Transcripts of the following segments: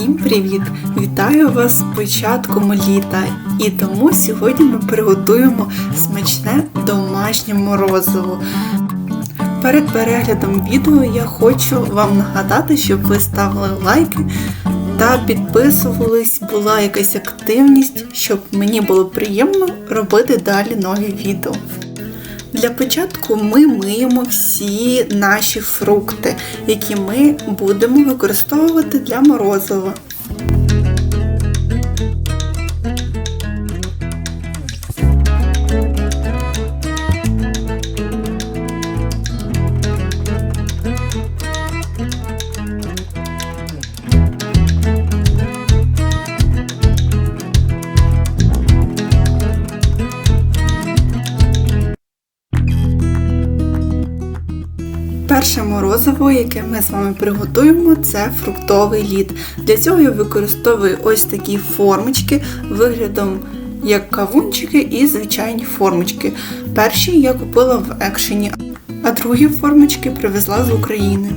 Всім привіт! Вітаю вас з початком літа. І тому сьогодні ми приготуємо смачне домашнє морозиво. Перед переглядом відео я хочу вам нагадати, щоб ви ставили лайки та підписувались, була якась активність, щоб мені було приємно робити далі нові відео. Для початку ми миємо всі наші фрукти, які ми будемо використовувати для морозива. Морозиво, яке ми з вами приготуємо, це фруктовий лід. Для цього я використовую ось такі формочки виглядом як кавунчики і звичайні формочки. Перші я купила в екшені, а другі формочки привезла з України.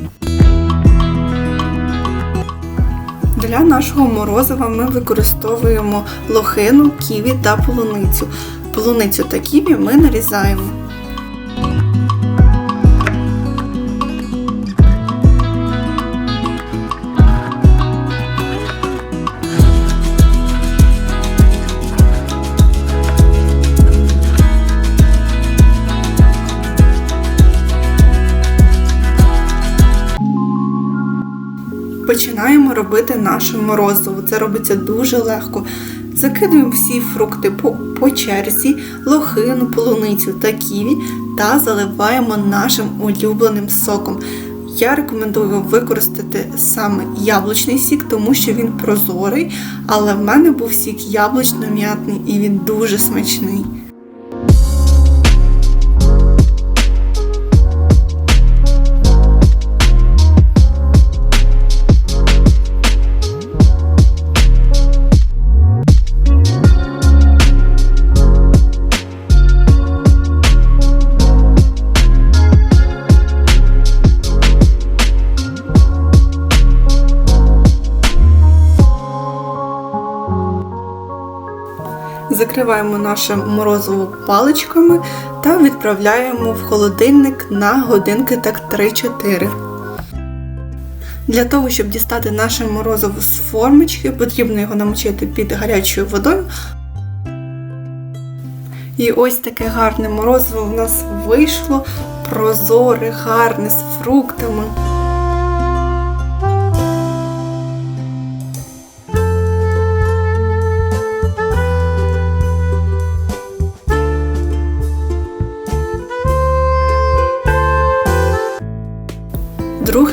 Для нашого морозива ми використовуємо лохину, ківі та полуницю. Полуницю та ківі ми нарізаємо. Починаємо робити наше морозиво. Це робиться дуже легко. Закидуємо всі фрукти по, по черзі, лохину, полуницю та ківі та заливаємо нашим улюбленим соком. Я рекомендую використати саме яблучний сік, тому що він прозорий, але в мене був сік яблучно-м'ятний і він дуже смачний. Закриваємо наше морозиво паличками та відправляємо в холодильник на годинки так 3-4. Для того, щоб дістати наше морозиво з формочки, потрібно його намочити під гарячою водою. І ось таке гарне морозиво в нас вийшло. Прозоре, гарне, з фруктами.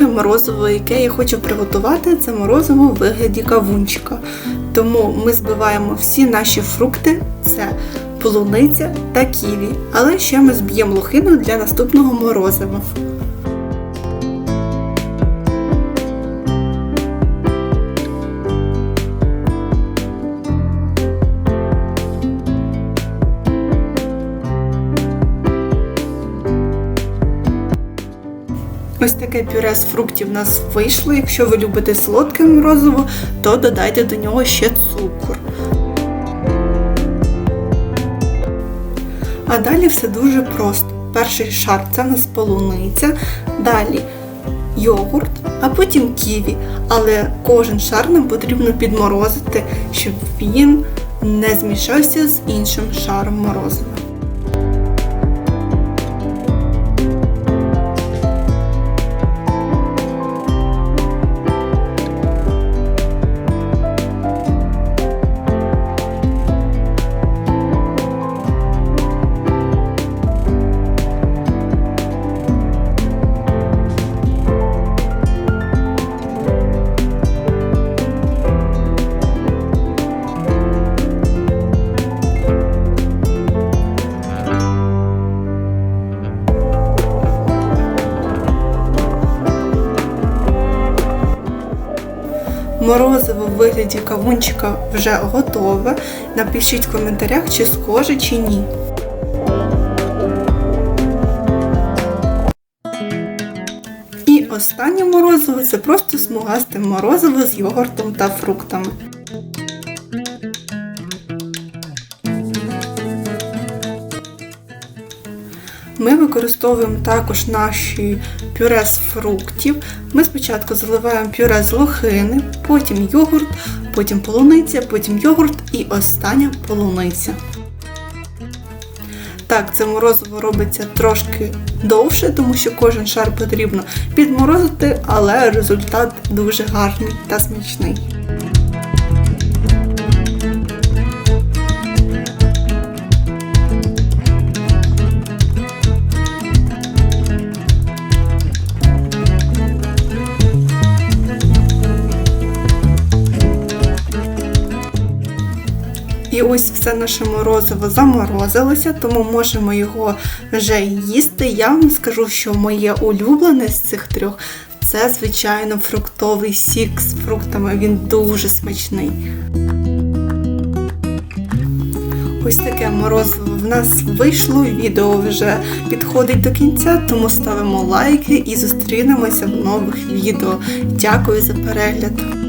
Друге морозиво, яке я хочу приготувати, це морозиво в вигляді кавунчика. Тому ми збиваємо всі наші фрукти, це полуниця та ківі. Але ще ми зб'ємо лохину для наступного морозива. Ось таке пюре з фруктів у нас вийшло. Якщо ви любите солодке морозиво, то додайте до нього ще цукор. А далі все дуже просто. Перший шар це в нас полуниця, далі йогурт, а потім ківі. Але кожен шар нам потрібно підморозити, щоб він не змішався з іншим шаром морозива. Морозиво в вигляді кавунчика вже готове. Напишіть в коментарях, чи схоже, чи ні. І останнє морозиво це просто смугасте морозиво з йогуртом та фруктами. Ми використовуємо також наші пюре з фруктів. Ми спочатку заливаємо пюре з лохини, потім йогурт, потім полуниця, потім йогурт і остання полуниця. Так, це морозиво робиться трошки довше, тому що кожен шар потрібно підморозити, але результат дуже гарний та смачний. І ось все наше морозиво заморозилося, тому можемо його вже їсти. Я вам скажу, що моє улюблене з цих трьох це, звичайно, фруктовий сік з фруктами. Він дуже смачний. Ось таке морозиво в нас вийшло. Відео вже підходить до кінця, тому ставимо лайки і зустрінемося в нових відео. Дякую за перегляд!